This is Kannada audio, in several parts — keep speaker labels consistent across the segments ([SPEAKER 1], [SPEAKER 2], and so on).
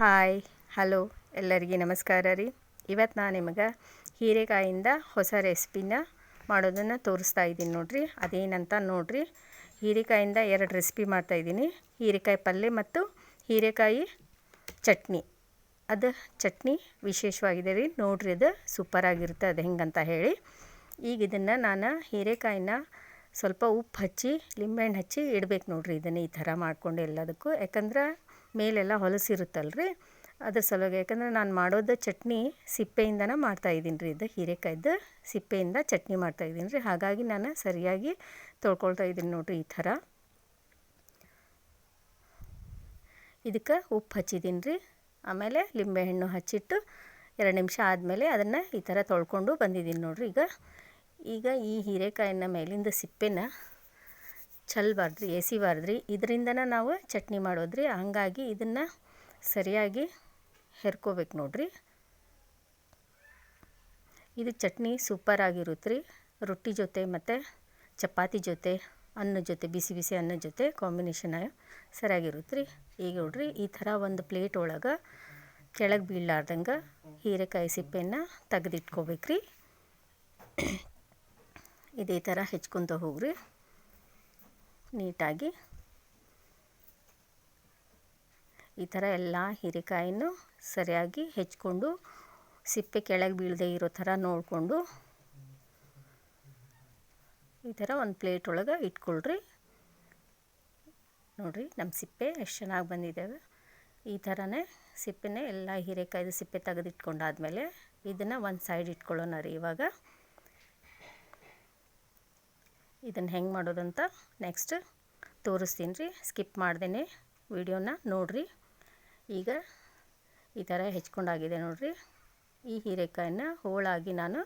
[SPEAKER 1] ಹಾಯ್, ಹಲೋ, ಎಲ್ಲರಿಗೆ ನಮಸ್ಕಾರ ರೀ. ಇವತ್ತು ನಾನು ನಿಮಗೆ ಹೀರೆಕಾಯಿಂದ ಹೊಸ ರೆಸಿಪಿನ ಮಾಡೋದನ್ನು ತೋರಿಸ್ತಾ ಇದ್ದೀನಿ ನೋಡಿರಿ. ಅದೇನಂತ ನೋಡಿರಿ. ಹೀರೆಕಾಯಿಂದ ಎರಡು ರೆಸಿಪಿ ಮಾಡ್ತಾಯಿದ್ದೀನಿ ಹೀರೆಕಾಯಿ ಪಲ್ಯ ಮತ್ತು ಹೀರೆಕಾಯಿ ಚಟ್ನಿ. ಅದು ಚಟ್ನಿ ವಿಶೇಷವಾಗಿದೆ ರೀ. ನೋಡಿರಿ ಅದು ಸೂಪರಾಗಿರುತ್ತೆ ಅದು ಹೆಂಗಂತ ಹೇಳಿ. ಈಗ ಇದನ್ನು ನಾನು ಹೀರೆಕಾಯಿನ ಸ್ವಲ್ಪ ಉಪ್ಪು ಹಚ್ಚಿ, ಲಿಂಬೆಹಣ್ಣು ಹಚ್ಚಿ ಇಡಬೇಕು ನೋಡ್ರಿ. ಇದನ್ನು ಈ ಥರ ಮಾಡ್ಕೊಂಡು ಎಲ್ಲದಕ್ಕೂ. ಯಾಕಂದ್ರೆ ಮೇಲೆಲ್ಲ ಹೊಲಸಿರುತ್ತಲ್ರಿ? ಅದ್ರ ಸಲುವಾಗಿ ಯಾಕಂದರೆ ನಾನು ಮಾಡೋದು ಚಟ್ನಿ ಸಿಪ್ಪೆಯಿಂದನೇ ಮಾಡ್ತಾಯಿದ್ದೀನಿ ರೀ ಇದು ಹೀರೆಕಾಯ್ದು ಸಿಪ್ಪೆಯಿಂದ ಚಟ್ನಿ ಮಾಡ್ತಾಯಿದ್ದೀನಿ ರೀ. ಹಾಗಾಗಿ ನಾನು ಸರಿಯಾಗಿ ತೊಳ್ಕೊಳ್ತಾ ಇದ್ದೀನಿ ನೋಡಿರಿ ಈ ಥರ. ಇದಕ್ಕೆ ಉಪ್ಪು ಹಚ್ಚಿದ್ದೀನಿ ರೀ. ಆಮೇಲೆ ಲಿಂಬೆಹಣ್ಣು ಹಚ್ಚಿಟ್ಟು ಎರಡು ನಿಮಿಷ ಆದಮೇಲೆ ಅದನ್ನು ಈ ಥರ ತೊಳ್ಕೊಂಡು ಬಂದಿದ್ದೀನಿ ನೋಡಿರಿ ಈಗ. ಈಗ ಈ ಹೀರೆಕಾಯಿನ ಮೇಲಿಂದ ಸಿಪ್ಪೆನ ಚೆಲ್ಬಾರ್ದ್ರಿ ಎಸಿಬಾರ್ದ್ರಿ ಇದರಿಂದನೇ ನಾವು ಚಟ್ನಿ ಮಾಡೋದ್ರಿ. ಹಂಗಾಗಿ ಇದನ್ನು ಸರಿಯಾಗಿ ಹೆರ್ಕೋಬೇಕು ನೋಡ್ರಿ. ಇದು ಚಟ್ನಿ ಸೂಪರಾಗಿರುತ್ತೆ ರೀ ರೊಟ್ಟಿ ಜೊತೆ ಮತ್ತು ಚಪಾತಿ ಜೊತೆ, ಅನ್ನ ಜೊತೆ, ಬಿಸಿ ಬಿಸಿ ಅನ್ನ ಜೊತೆ ಕಾಂಬಿನೇಷನ್ ಸರಿಯಾಗಿರುತ್ತೆ ರೀ ಈಗ ನೋಡ್ರಿ, ಈ ಥರ ಒಂದು ಪ್ಲೇಟ್ ಒಳಗೆ ಕೆಳಗೆ ಬೀಳಲಾರ್ದಂಗೆ ಹೀರೆಕಾಯಿ ಸಿಪ್ಪೆಯನ್ನು ತೆಗೆದಿಟ್ಕೋಬೇಕ್ರಿ. ಇದೇ ಥರ ಹೆಚ್ಕೊತ ಹೋಗ್ರಿ. ನೀಟಾಗಿ ಈ ಥರ ಎಲ್ಲ ಹೀರೆಕಾಯಿನೂ ಸರಿಯಾಗಿ ಹೆಚ್ಕೊಂಡು ಸಿಪ್ಪೆ ಕೆಳಗೆ ಬೀಳದೆ ಇರೋ ಥರ ನೋಡಿಕೊಂಡು ಈ ಥರ ಒಂದು ಪ್ಲೇಟ್ ಒಳಗೆ ಇಟ್ಕೊಳ್ರಿ. ನೋಡಿರಿ, ನಮ್ಮ ಸಿಪ್ಪೆ ಎಷ್ಟು ಚೆನ್ನಾಗಿ ಬಂದಿದ್ದಾವೆ. ಈ ಥರನೇ ಸಿಪ್ಪೆನೇ ಎಲ್ಲ ಹೀರೆಕಾಯ್ದು ಸಿಪ್ಪೆ ತೆಗೆದಿಟ್ಕೊಂಡಾದ್ಮೇಲೆ ಇದನ್ನು ಒಂದು ಸೈಡ್ ಇಟ್ಕೊಳ್ಳೋಣ ರೀ ಇವಾಗ. ಇದನ್ನು ಹೆಂಗೆ ಮಾಡೋದಂತ ನೆಕ್ಸ್ಟ್ ತೋರಿಸ್ತೀನಿ ರೀ. ಸ್ಕಿಪ್ ಮಾಡ್ದೇನೆ ವಿಡಿಯೋನ ನೋಡಿರಿ. ಈಗ ಈ ಥರ ಹೆಚ್ಕೊಂಡಾಗಿದೆ ನೋಡಿರಿ. ಈ ಹೀರೆಕಾಯನ್ನ ಹೋಳಾಗಿ ನಾನು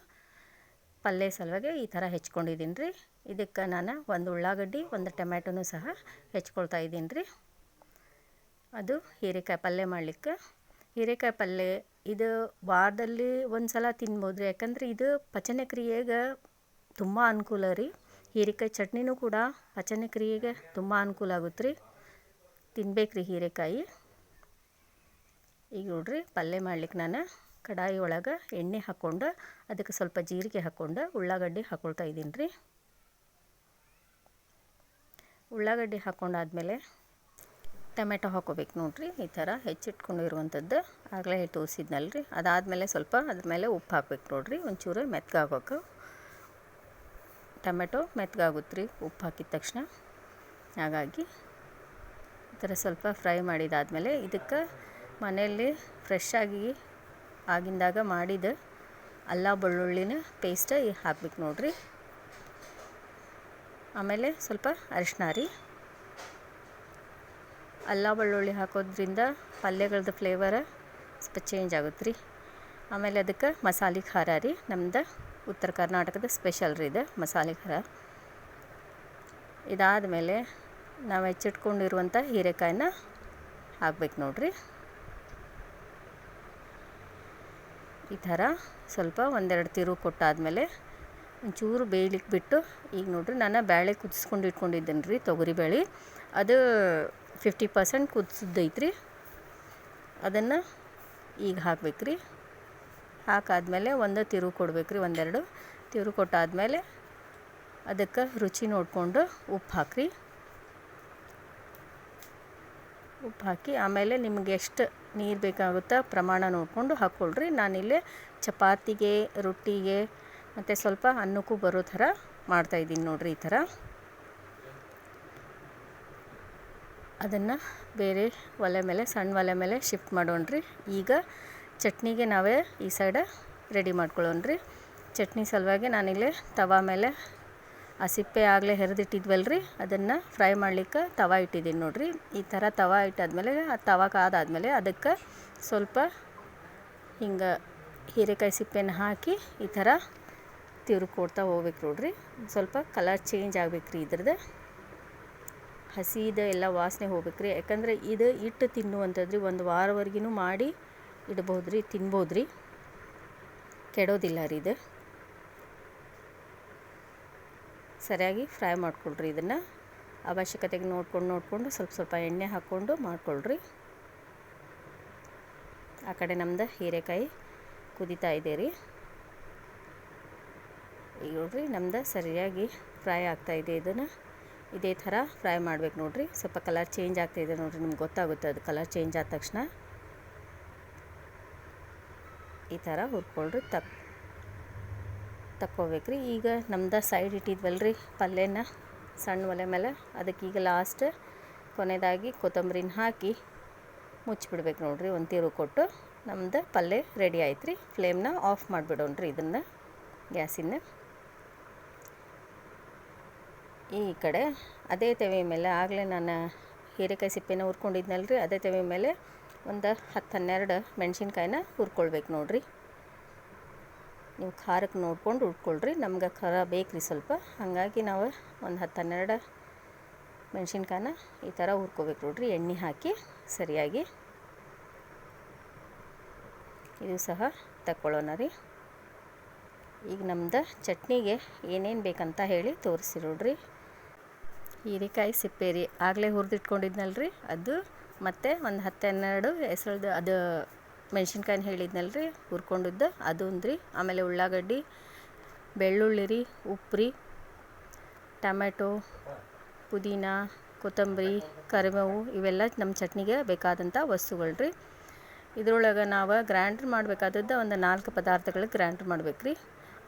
[SPEAKER 1] ಪಲ್ಯ ಸಲುವಾಗಿ ಈ ಥರ ಹೆಚ್ಕೊಂಡಿದ್ದೀನಿ ರೀ. ಇದಕ್ಕೆ ನಾನು ಒಂದು ಉಳ್ಳಾಗಡ್ಡಿ, ಒಂದು ಟೊಮ್ಯಾಟೊನೂ ಸಹ ಹೆಚ್ಕೊಳ್ತಾ ಇದ್ದೀನಿ ರೀ. ಅದು ಹೀರೆಕಾಯಿ ಪಲ್ಯ ಮಾಡಲಿಕ್ಕೆ. ಹೀರೆಕಾಯಿ ಪಲ್ಯ ಇದು ವಾರದಲ್ಲಿ ಒಂದು ಸಲ ತಿನ್ಬೋದು ರೀ. ಯಾಕಂದ್ರೆ ಇದು ಪಚನಕ್ರಿಯೆಗೆ ತುಂಬ ಅನುಕೂಲ ರೀ. ಹೀರೆಕಾಯಿ ಚಟ್ನಿನೂ ಕೂಡ ಪಚನ ಕ್ರಿಯೆಗೆ ತುಂಬ ಅನುಕೂಲ ಆಗುತ್ತೆ ರೀ ತಿನ್ಬೇಕು ರೀ ಹೀರೆಕಾಯಿ. ಈಗ ನೋಡ್ರಿ, ಪಲ್ಯ ಮಾಡ್ಲಿಕ್ಕೆ ನಾನು ಕಡಾಯಿ ಒಳಗೆ ಎಣ್ಣೆ ಹಾಕ್ಕೊಂಡು, ಅದಕ್ಕೆ ಸ್ವಲ್ಪ ಜೀರಿಗೆ ಹಾಕ್ಕೊಂಡು ಉಳ್ಳಾಗಡ್ಡಿ ಹಾಕ್ಕೊಳ್ತಾ ಇದ್ದೀನಿ ರೀ. ಉಳ್ಳಾಗಡ್ಡಿ ಹಾಕ್ಕೊಂಡಾದ್ಮೇಲೆ ಟೊಮೆಟೊ ಹಾಕೋಬೇಕು ನೋಡ್ರಿ, ಈ ಥರ ಹೆಚ್ಚಿಟ್ಕೊಂಡಿರುವಂಥದ್ದು ಆಗಲೇ ತೋರಿಸಿದ್ನಲ್ಲ ರೀ ಅದಾದಮೇಲೆ ಸ್ವಲ್ಪ ಅದ್ರ ಮೇಲೆ ಉಪ್ಪು ಹಾಕ್ಬೇಕು ನೋಡ್ರಿ, ಒಂಚೂರು ಮೆತ್ಗಾಗಬೇಕು ಟೊಮೆಟೊ ಮೆತ್ತಗಾಗುತ್ತೆ ರೀ ಉಪ್ಪು ಹಾಕಿದ ತಕ್ಷಣ. ಹಾಗಾಗಿ ಈ ಥರ ಸ್ವಲ್ಪ ಫ್ರೈ ಮಾಡಿದಾದಮೇಲೆ ಇದಕ್ಕೆ ಮನೆಯಲ್ಲಿ ಫ್ರೆಶ್ಶಾಗಿ ಆಗಿ ಆಗಿಂದಾಗ ಮಾಡಿದ ಅಲ್ಲ ಬೆಳ್ಳುಳ್ಳಿನ ಪೇಸ್ಟ್ ಹಾಕ್ಬೇಕು ನೋಡ್ರಿ. ಆಮೇಲೆ ಸ್ವಲ್ಪ ಅರಿಶಿನ ರೀ. ಅಲ್ಲ ಬೆಳ್ಳುಳ್ಳಿ ಹಾಕೋದ್ರಿಂದ ಪಲ್ಯಗಳದ್ದು ಫ್ಲೇವರ್ ಸ್ವಲ್ಪ ಚೇಂಜ್ ಆಗುತ್ತೆ ರೀ ಆಮೇಲೆ ಅದಕ್ಕೆ ಮಸಾಲೆ ಖಾರ ರೀ, ನಮ್ದು ಉತ್ತರ ಕರ್ನಾಟಕದ ಸ್ಪೆಷಲ್ ರೀ ಇದು, ಮಸಾಲೆ ಖಾರ. ಇದಾದ ಮೇಲೆ ನಾವು ಹೆಚ್ಚಿಟ್ಕೊಂಡಿರುವಂಥ ಹೀರೆಕಾಯಿನ ಹಾಕ್ಬೇಕು ನೋಡ್ರಿ. ಈ ಥರ ಸ್ವಲ್ಪ ಒಂದೆರಡು ತಿರು ಕೊಟ್ಟಾದಮೇಲೆ ಒಂಚೂರು ಬೇಯ್ಲಿಕ್ಕೆ ಬಿಟ್ಟು, ಈಗ ನೋಡ್ರಿ ನಾನು ಬೇಳೆ ಕುದಿಸ್ಕೊಂಡು ಇಟ್ಕೊಂಡಿದ್ದೇನೆ ರೀ ತೊಗರಿಬೇಳೆ ಅದು ಫಿಫ್ಟಿ ಪರ್ಸೆಂಟ್ ಕುದಿಸಿದ್ದೈತ್ರಿ ಅದನ್ನು ಈಗ ಹಾಕ್ಬೇಕು ರೀ ಹಾಕಾದ್ಮೇಲೆ ಒಂದು ತಿರು ಕೊಡ್ಬೇಕು ರೀ ಒಂದೆರಡು. ತಿರು ಕೊಟ್ಟಾದಮೇಲೆ ಅದಕ್ಕೆ ರುಚಿ ನೋಡಿಕೊಂಡು ಉಪ್ಪು ಹಾಕ್ರಿ. ಉಪ್ಪು ಹಾಕಿ ಆಮೇಲೆ ನಿಮ್ಗೆ ಎಷ್ಟು ನೀರು ಬೇಕಾಗುತ್ತೆ ಪ್ರಮಾಣ ನೋಡಿಕೊಂಡು ಹಾಕ್ಕೊಳ್ರಿ. ನಾನಿಲ್ಲಿ ಚಪಾತಿಗೆ, ರೊಟ್ಟಿಗೆ ಮತ್ತು ಸ್ವಲ್ಪ ಅನ್ನಕ್ಕೂ ಬರೋ ಥರ ಮಾಡ್ತಾಯಿದ್ದೀನಿ ನೋಡಿರಿ ಈ ಥರ. ಅದನ್ನು ಬೇರೆ ಒಲೆ ಮೇಲೆ, ಸಣ್ಣ ಒಲೆ ಮೇಲೆ ಶಿಫ್ಟ್ ಮಾಡೋಣ್ರಿ. ಈಗ ಚಟ್ನಿಗೆ ನಾವೇ ಈ ಸೈಡ ರೆಡಿ ಮಾಡ್ಕೊಳ್ಳೋಣ ರೀ. ಚಟ್ನಿ ಸಲುವಾಗಿ ನಾನಿಲ್ಲಿ ತವಾ ಮೇಲೆ ಆ ಸಿಪ್ಪೆ ಆಗಲೇ ಹೆರಿದಿಟ್ಟಿದ್ವಲ್ಲ ರೀ ಅದನ್ನು ಫ್ರೈ ಮಾಡ್ಲಿಕ್ಕೆ ತವಾ ಇಟ್ಟಿದ್ದೀನಿ ನೋಡಿರಿ. ಈ ಥರ ತವಾ ಇಟ್ಟಾದ್ಮೇಲೆ, ಆ ತವಾ ಕಾದಾದ್ಮೇಲೆ ಅದಕ್ಕೆ ಸ್ವಲ್ಪ ಹಿಂಗೆ ಹೀರೆಕಾಯಿ ಸಿಪ್ಪೆನ ಹಾಕಿ ಈ ಥರ ತಿರುಕೊಡ್ತಾ ಹೋಗ್ಬೇಕು ನೋಡ್ರಿ. ಸ್ವಲ್ಪ ಕಲರ್ ಚೇಂಜ್ ಆಗ್ಬೇಕು ರೀ ಇದ್ರದ್ದು. ಹಸಿದ ಎಲ್ಲ ವಾಸನೆ ಹೋಗ್ಬೇಕು ರೀ. ಯಾಕಂದರೆ ಇದು ಇಟ್ಟು ತಿನ್ನುವಂಥದ್ದು ರೀ. ಒಂದು ವಾರವರೆಗೂ ಮಾಡಿ ಇಡ್ಬೋದು ರೀ ತಿನ್ಬೋದು ರೀ ಕೆಡೋದಿಲ್ಲ ರೀ ಇದು. ಸರಿಯಾಗಿ ಫ್ರೈ ಮಾಡ್ಕೊಳ್ರಿ ಇದನ್ನು. ಅವಶ್ಯಕತೆಗೆ ನೋಡ್ಕೊಂಡು, ನೋಡಿಕೊಂಡು ಸ್ವಲ್ಪ ಸ್ವಲ್ಪ ಎಣ್ಣೆ ಹಾಕ್ಕೊಂಡು ಮಾಡ್ಕೊಳ್ರಿ. ಆ ಕಡೆ ನಮ್ದು ಹೀರೆಕಾಯಿ ಕುದಿತಾ ಇದೆ ರೀ. ಈಗ ನೋಡ್ರಿ ನಮ್ದು ಸರಿಯಾಗಿ ಫ್ರೈ ಆಗ್ತಾಯಿದೆ ಇದನ್ನು. ಇದೇ ಥರ ಫ್ರೈ ಮಾಡ್ಬೇಕು ನೋಡ್ರಿ. ಸ್ವಲ್ಪ ಕಲರ್ ಚೇಂಜ್ ಆಗ್ತಾಯಿದೆ ನೋಡ್ರಿ, ನಿಮ್ಗೆ ಗೊತ್ತಾಗುತ್ತೆ ಅದು ಕಲರ್ ಚೇಂಜ್ ಆದ ತಕ್ಷಣ. ಈ ಥರ ಹುರ್ಕೊಳ್ರಿ ತಕ್ ತಕ್ಕೋಬೇಕ್ರಿ. ಈಗ ನಮ್ದು ಸೈಡ್ ಇಟ್ಟಿದ್ವಲ್ರಿ ಪಲ್ಯನ, ಸಣ್ಣ ಒಲೆ ಮೇಲೆ. ಅದಕ್ಕೆ ಈಗ ಲಾಸ್ಟ್ ಕೊನೆಯದಾಗಿ ಕೊತ್ತಂಬರಿನ ಹಾಕಿ ಮುಚ್ಚಿಬಿಡ್ಬೇಕು ನೋಡಿರಿ. ಒಂದು ತಿರು ಕೊಟ್ಟು ನಮ್ದು ಪಲ್ಯ ರೆಡಿ ಆಯ್ತು ರೀ ಫ್ಲೇಮ್ನ ಆಫ್ ಮಾಡಿಬಿಡೋಣ್ರಿ ಇದನ್ನು, ಗ್ಯಾಸಿನ. ಈ ಕಡೆ ಅದೇ ತೆವೆ ಮೇಲೆ ಆಗಲೇ ನಾನು ಹೀರೆಕಾಯಿ ಸಿಪ್ಪೆನ ರೀ ಅದೇ ತೆವೆ ಮೇಲೆ ಒಂದು ಹತ್ತು ಹನ್ನೆರಡು ಮೆಣಸಿನ್ಕಾಯಿನ ಹುರ್ಕೊಳ್ಬೇಕು ನೋಡಿರಿ. ನೀವು ಖಾರಕ್ಕೆ ನೋಡ್ಕೊಂಡು ಹುರ್ಕೊಳ್ರಿ, ನಮ್ಗೆ ಖಾರ ಬೇಕ್ರಿ ಸ್ವಲ್ಪ. ಹಾಗಾಗಿ ನಾವು ಒಂದು ಹತ್ತು ಹನ್ನೆರಡು ಮೆಣಸಿನ್ಕಾಯಿನ ಈ ಥರ ಹುರ್ಕೋಬೇಕು ನೋಡ್ರಿ, ಎಣ್ಣೆ ಹಾಕಿ ಸರಿಯಾಗಿ. ಇದು ಸಹ ತಗೊಳ್ಳೋಣ ರೀ. ಈಗ ನಮ್ದು ಚಟ್ನಿಗೆ ಏನೇನು ಬೇಕಂತ ಹೇಳಿ ತೋರಿಸಿ ನೋಡ್ರಿ ಹೀರೆಕಾಯಿ ಸಿಪ್ಪೆ ರೀ, ಆಗಲೇ ಹುರಿದಿಟ್ಕೊಂಡಿದ್ನಲ್ರಿ, ಅದು ಮತ್ತು ಒಂದು ಹತ್ತು ಹನ್ನೆರಡು ಹೆಸಳ್ದು ಅದು ಮೆಣ್ಸಿನ್ಕಾಯಿನ ಹೇಳಿದ್ನಲ್ಲ ರೀ ಹುರ್ಕೊಂಡಿದ್ದು. ಅದೊಂದು ರೀ ಆಮೇಲೆ ಉಳ್ಳಾಗಡ್ಡಿ, ಬೆಳ್ಳುಳ್ಳಿ ರೀ, ಉಪ್ಪು ರೀ ಟಮ್ಯಾಟೊ ಪುದೀನ, ಕೊತ್ತಂಬರಿ, ಕರಿಬೇವು ಇವೆಲ್ಲ ನಮ್ಮ ಚಟ್ನಿಗೆ ಬೇಕಾದಂಥ ವಸ್ತುಗಳು ರೀ ಇದ್ರೊಳಗೆ ನಾವು ಗ್ರ್ಯಾಂಡ್ರ್ ಮಾಡಬೇಕಾದದ್ದು ಒಂದು ನಾಲ್ಕು ಪದಾರ್ಥಗಳಿಗೆ ಗ್ರ್ಯಾಂಡ್ರ್ ಮಾಡ್ಬೇಕು ರೀ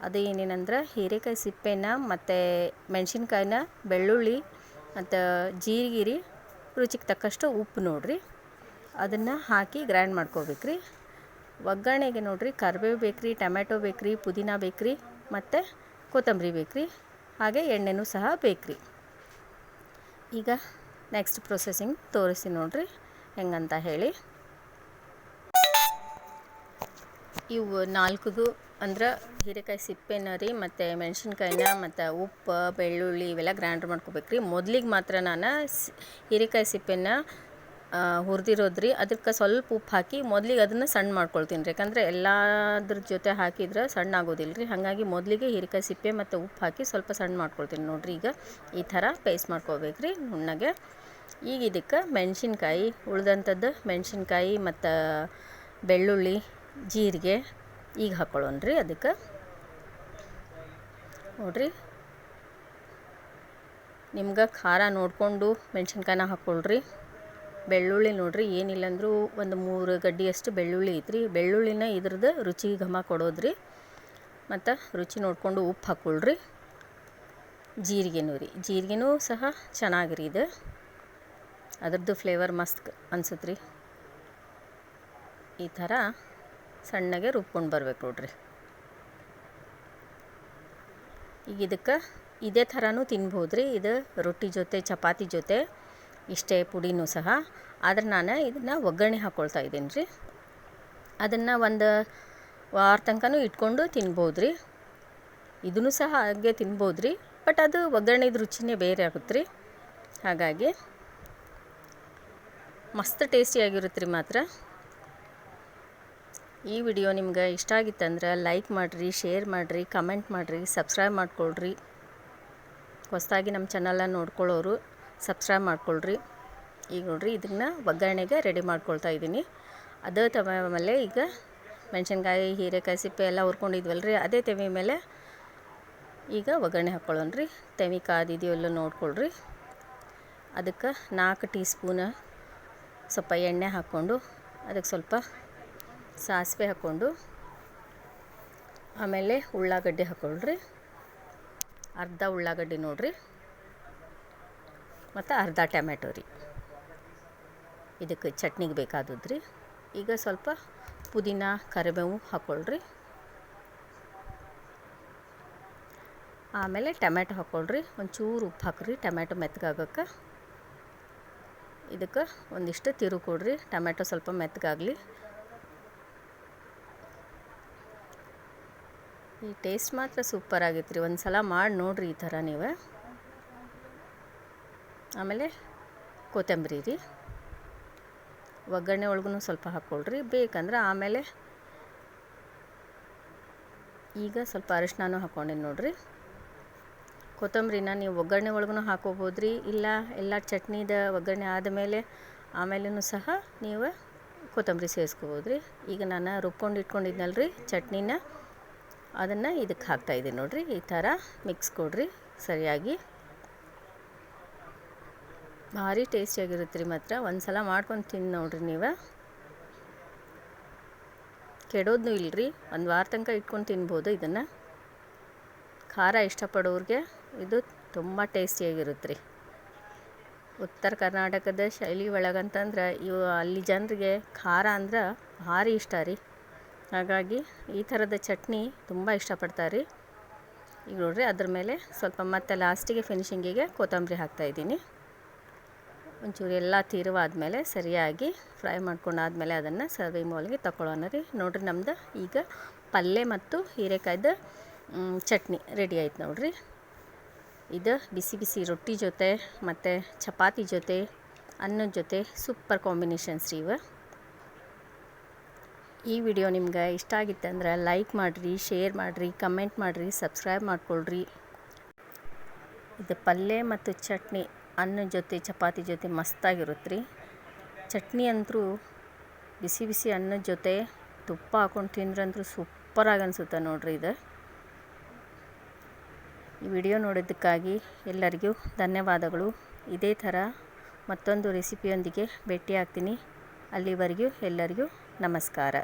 [SPEAKER 1] ಅದು ಏನೇನಂದ್ರೆ ಹೀರೆಕಾಯಿ ಸಿಪ್ಪೆನ ಮತ್ತು ಮೆಣಸಿನ್ಕಾಯಿನ, ಬೆಳ್ಳುಳ್ಳಿ ಮತ್ತು ಜೀರಿಗೆ ರೀ ರುಚಿಗೆ ತಕ್ಕಷ್ಟು ಉಪ್ಪು ನೋಡಿರಿ. ಅದನ್ನು ಹಾಕಿ ಗ್ರೈಂಡ್ ಮಾಡ್ಕೋಬೇಕ್ರಿ. ಒಗ್ಗರಣೆಗೆ ನೋಡಿರಿ, ಕರಿಬೇವು ಬೇಕ್ರಿ ರೀ ಟೊಮೆಟೊ ಬೇಕ್ರಿ, ಪುದೀನ ಬೇಕ್ರಿ, ಮತ್ತು ಕೊತ್ತಂಬರಿ ಬೇಕ್ರಿ, ಹಾಗೆ ಎಣ್ಣೆನೂ ಸಹ ಬೇಕ್ರಿ. ಈಗ ನೆಕ್ಸ್ಟ್ ಪ್ರೊಸೆಸಿಂಗ್ ತೋರಿಸಿ ನೋಡಿರಿ, ಹೆಂಗಂತ ಹೇಳಿ. ಇವು ನಾಲ್ಕುದು ಅಂದ್ರೆ ಹೀರೆಕಾಯಿ ಸಿಪ್ಪೆನ ರೀ, ಮತ್ತು ಮೆಣಸಿನ್ಕಾಯಿನ, ಮತ್ತು ಉಪ್ಪು, ಬೆಳ್ಳುಳ್ಳಿ ಇವೆಲ್ಲ ಗ್ರ್ಯಾಂಡ್ರ್ ಮಾಡ್ಕೋಬೇಕು ರೀ. ಮೊದಲಿಗೆ ಮಾತ್ರ ನಾನು ಹೀರೆಕಾಯಿ ಸಿಪ್ಪೆನ ಹುರಿದಿರೋದು ರೀ. ಅದಕ್ಕೆ ಸ್ವಲ್ಪ ಉಪ್ಪು ಹಾಕಿ ಮೊದಲಿಗೆ ಅದನ್ನು ಸಣ್ಣ ಮಾಡ್ಕೊಳ್ತೀನಿ ರೀ. ಯಾಕಂದರೆ ಎಲ್ಲದ್ರ ಜೊತೆ ಹಾಕಿದ್ರೆ ಸಣ್ಣ ಆಗೋದಿಲ್ಲ ರೀ. ಹಾಗಾಗಿ ಮೊದಲಿಗೆ ಹೀರೆಕಾಯಿ ಸಿಪ್ಪೆ ಮತ್ತು ಉಪ್ಪು ಹಾಕಿ ಸ್ವಲ್ಪ ಸಣ್ಣ ಮಾಡ್ಕೊಳ್ತೀನಿ ನೋಡಿರಿ. ಈಗ ಈ ಥರ ಪೇಸ್ಟ್ ಮಾಡ್ಕೋಬೇಕು ರೀ ನುಣ್ಣಗೆ. ಈಗ ಇದಕ್ಕೆ ಮೆಣಸಿನ್ಕಾಯಿ ಉಳ್ದಂಥದ್ದು ಮೆಣಸಿನ್ಕಾಯಿ ಮತ್ತು ಬೆಳ್ಳುಳ್ಳಿ ಜೀರಿಗೆ ಈಗ ಹಾಕ್ಕೊಳ್ಳೋಣ ರೀ ಅದಕ್ಕೆ. ನೋಡಿರಿ. ನಿಮ್ಗೆ ಖಾರ ನೋಡಿಕೊಂಡು ಮೆಣಸಿನ್ಕಾಯಿನ ಹಾಕ್ಕೊಳ್ರಿ ಬೆಳ್ಳುಳ್ಳಿ ನೋಡಿರಿ, ಏನಿಲ್ಲ ಅಂದರೂ ಒಂದು ಮೂರು ಗಡ್ಡಿಯಷ್ಟು ಬೆಳ್ಳುಳ್ಳಿ ಐತ್ರಿ. ಬೆಳ್ಳುಳ್ಳಿನ ಇದ್ರದ್ದು ರುಚಿ ಘಮ ಕೊಡೋದ್ರಿ. ಮತ್ತು ರುಚಿ ನೋಡಿಕೊಂಡು ಉಪ್ಪು ಹಾಕ್ಕೊಳ್ರಿ ಜೀರಿಗೆನೂ ರೀ. ಜೀರಿಗೆನೂ ಸಹ ಚೆನ್ನಾಗಿರಿ ಇದು. ಅದ್ರದ್ದು ಫ್ಲೇವರ್ ಮಸ್ತ್ ಅನ್ಸುತ್ತೆ ರೀ ಈ ಥರ ಸಣ್ಣಗೆ ರುಬ್ಕೊಂಡು ಬರ್ಬೇಕು ನೋಡ್ರಿ. ಈಗ ಇದಕ್ಕೆ ಇದೇ ಥರನೂ ತಿನ್ಬೋದು ರೀ ಇದು ರೊಟ್ಟಿ ಜೊತೆ, ಚಪಾತಿ ಜೊತೆ, ಇಷ್ಟೇ ಪುಡಿನೂ ಸಹ. ಆದ್ರೆ ನಾನು ಇದನ್ನು ಒಗ್ಗರಣೆ ಹಾಕ್ಕೊಳ್ತಾ ಇದ್ದೀನಿ ರೀ. ಅದನ್ನು ಒಂದು ವಾರ ತನಕನೂ ಇಟ್ಕೊಂಡು ತಿನ್ಬೋದು ರೀ ಇದನ್ನು ಸಹ ಹಾಗೆ ತಿನ್ಬೋದು ರೀ ಬಟ್ ಅದು ಒಗ್ಗರಣೆದು ರುಚಿನೇ ಬೇರೆ ಆಗುತ್ತೆ ರೀ ಹಾಗಾಗಿ ಮಸ್ತ್ ಟೇಸ್ಟಿಯಾಗಿರುತ್ತೆ ರೀ ಮಾತ್ರ. ಈ ವಿಡಿಯೋ ನಿಮ್ಗೆ ಇಷ್ಟ ಆಗಿತ್ತಂದ್ರೆ ಲೈಕ್ ಮಾಡಿರಿ, ಶೇರ್ ಮಾಡಿರಿ, ಕಮೆಂಟ್ ಮಾಡಿರಿ, ಸಬ್ಸ್ಕ್ರೈಬ್ ಮಾಡ್ಕೊಳ್ರಿ. ಹೊಸದಾಗಿ ನಮ್ಮ ಚಾನಲನ್ನು ನೋಡ್ಕೊಳ್ಳೋರು ಸಬ್ಸ್ಕ್ರೈಬ್ ಮಾಡ್ಕೊಳ್ರಿ. ಈಗ ನೋಡ್ರಿ ಇದನ್ನು ಒಗ್ಗರಣೆಗೆ ರೆಡಿ ಮಾಡ್ಕೊಳ್ತಾ ಇದ್ದೀನಿ. ಅದೇ ತವೆ ಮೇಲೆ ಈಗ ಮೆಣಸಿನ್ಕಾಯಿ, ಹೀರೆಕಾಯಿ, ಸಿಪ್ಪೆ ಎಲ್ಲ ಹುರ್ಕೊಂಡಿದ್ವಲ್ಲ ರೀ ಅದೇ ತೆವಿ ಮೇಲೆ ಈಗ ಒಗ್ಗರಣೆ ಹಾಕ್ಕೊಳ್ಳೋಣ ರೀ. ತೆವಿ ಕಾದಿದೆಯಲ್ಲ ನೋಡ್ಕೊಳ್ರಿ. ಅದಕ್ಕೆ ನಾಲ್ಕು ಟೀ ಸ್ಪೂನ ಸ್ವಲ್ಪ ಎಣ್ಣೆ ಹಾಕ್ಕೊಂಡು ಅದಕ್ಕೆ ಸ್ವಲ್ಪ ಸಾಸಿವೆ ಹಾಕ್ಕೊಂಡು, ಆಮೇಲೆ ಉಳ್ಳಾಗಡ್ಡಿ ಹಾಕ್ಕೊಳ್ರಿ ಅರ್ಧ ಉಳ್ಳಾಗಡ್ಡಿ ನೋಡಿರಿ. ಮತ್ತು ಅರ್ಧ ಟೊಮ್ಯಾಟೊ ರೀ. ಇದಕ್ಕೆ ಚಟ್ನಿಗೆ ಬೇಕಾದದ್ದು ಈಗ ಸ್ವಲ್ಪ ಪುದೀನ, ಕರಿಬೇವು ಹಾಕ್ಕೊಳ್ರಿ ಆಮೇಲೆ ಟೊಮ್ಯಾಟೊ ಹಾಕ್ಕೊಳ್ರಿ ಒಂಚೂರು ಉಪ್ಪು ಹಾಕ್ರಿ. ಟೊಮ್ಯಾಟೊ ಮೆತ್ತಗಾಗಕ್ಕೆ. ಇದಕ್ಕೆ ಒಂದಿಷ್ಟು ತಿರು ಕೊಡ್ರಿ ಟೊಮ್ಯಾಟೊ ಸ್ವಲ್ಪ ಮೆತ್ತಗಾಗಲಿ. ಈ ಟೇಸ್ಟ್ ಮಾತ್ರ ಸೂಪರ್ ಆಗೈತೆ ರೀ ಒಂದು ಸಲ ಮಾಡಿ ನೋಡಿರಿ ಈ ಥರ ನೀವು. ಆಮೇಲೆ ಕೊತ್ತಂಬರಿ ರೀ. ಒಗ್ಗರಣೆ ಒಳಗೂ ಸ್ವಲ್ಪ ಹಾಕ್ಕೊಳ್ರಿ. ಬೇಕಂದ್ರೆ ಆಮೇಲೆ ಈಗ ಸ್ವಲ್ಪ ಅರಿಶಿನೂ ಹಾಕ್ಕೊಂಡೀನಿ ನೋಡಿರಿ. ಕೊತ್ತಂಬರಿನ ನೀವು ಒಗ್ಗರಣೆ ಒಳಗೂ ಹಾಕೋಬೋದು ರೀ ಇಲ್ಲ ಎಲ್ಲ ಚಟ್ನಿದ ಒಗ್ಗರಣೆ ಆದಮೇಲೆ ಆಮೇಲೂ ಸಹ ನೀವು ಕೊತ್ತಂಬರಿ ಸೇರಿಸ್ಕೋಬೋದು ರೀ ಈಗ ನಾನು ರುಬ್ಕೊಂಡು ಇಟ್ಕೊಂಡಿದ್ನಲ್ರಿ ಚಟ್ನಿನ. ಅದನ್ನು ಇದಕ್ಕೆ ಹಾಕ್ತಾಯಿದ್ದೀನಿ ನೋಡಿರಿ, ಈ ಥರ ಮಿಕ್ಸ್ ಕೊಡ್ರಿ ಸರಿಯಾಗಿ. ಭಾರಿ ಟೇಸ್ಟಿಯಾಗಿರುತ್ತೆ ರೀ ಮಾತ್ರ ಒಂದು ಸಲ ಮಾಡ್ಕೊಂಡು ತಿಂದು ನೋಡಿರಿ ನೀವು. ಕೆಡೋದು ಇಲ್ಲರಿ ಒಂದು ವಾರ ತನಕ ಇಟ್ಕೊಂಡು ತಿನ್ಬೋದು ಇದನ್ನು. ಖಾರ ಇಷ್ಟಪಡೋರಿಗೆ ಇದು ತುಂಬ ಟೇಸ್ಟಿಯಾಗಿರುತ್ತೆ ರೀ. ಉತ್ತರ ಕರ್ನಾಟಕದ ಶೈಲಿ ಒಳಗಂತಂದ್ರೆ ಇವು ಅಲ್ಲಿ ಜನರಿಗೆ ಖಾರ ಅಂದ್ರೆ ಭಾರಿ ಇಷ್ಟ ರೀ. ಹಾಗಾಗಿ ಈ ಥರದ ಚಟ್ನಿ ತುಂಬ ಇಷ್ಟಪಡ್ತಾರೆ. ರೀ ಈಗ ನೋಡ್ರಿ ಅದ್ರ ಮೇಲೆ ಸ್ವಲ್ಪ ಮತ್ತೆ ಲಾಸ್ಟಿಗೆ ಫಿನಿಷಿಂಗಿಗೆ ಕೊತ್ತಂಬರಿ ಹಾಕ್ತಾಯಿದ್ದೀನಿ ಒಂಚೂರು ಎಲ್ಲ ತೀರವಾದ್ಮೇಲೆ ಸರಿಯಾಗಿ ಫ್ರೈ ಮಾಡ್ಕೊಂಡಾದ್ಮೇಲೆ ಅದನ್ನು ಸರ್ವಿಂಗ್ ಬೌಲ್ಗೆ ತಗೊಳ್ಳೋಣ ರೀ. ನೋಡಿರಿ ನಮ್ದು ಈಗ ಪಲ್ಯ ಮತ್ತು ಹೀರೆಕಾಯ್ದು ಚಟ್ನಿ ರೆಡಿ ಆಯ್ತು ನೋಡಿರಿ. ಇದು ಬಿಸಿ ಬಿಸಿ ರೊಟ್ಟಿ ಜೊತೆ ಮತ್ತು ಚಪಾತಿ ಜೊತೆ, ಅನ್ನದ ಜೊತೆ ಸೂಪರ್ ಕಾಂಬಿನೇಷನ್ಸ್ ರೀ ಇವು. ಈ ವಿಡಿಯೋ ನಿಮ್ಗೆ ಇಷ್ಟ ಆಗಿತ್ತಂದ್ರೆ ಲೈಕ್ ಮಾಡಿರಿ ಶೇರ್ ಮಾಡಿರಿ ಕಮೆಂಟ್ ಮಾಡಿರಿ ಸಬ್ಸ್ಕ್ರೈಬ್ ಮಾಡ್ಕೊಳ್ರಿ. ಇದು ಪಲ್ಯ ಮತ್ತು ಚಟ್ನಿ, ಅನ್ನ ಜೊತೆ, ಚಪಾತಿ ಜೊತೆ ಮಸ್ತಾಗಿರುತ್ತೆ ರೀ ಚಟ್ನಿ ಅಂತರೂ ಬಿಸಿ ಬಿಸಿ ಅನ್ನದ ಜೊತೆ ತುಪ್ಪ ಹಾಕ್ಕೊಂಡು ತಿಂದ್ರಂತೂ ಸೂಪರಾಗಿ ಅನಿಸುತ್ತೆ ನೋಡಿರಿ ಇದು. ಈ ವಿಡಿಯೋ ನೋಡಿದ್ದಕ್ಕಾಗಿ ಎಲ್ಲರಿಗೂ ಧನ್ಯವಾದಗಳು. ಇದೇ ಥರ ಮತ್ತೊಂದು ರೆಸಿಪಿಯೊಂದಿಗೆ ಭೇಟಿ ಆಗ್ತೀನಿ ಅಲ್ಲಿವರೆಗೂ ಎಲ್ಲರಿಗೂ ನಮಸ್ಕಾರ.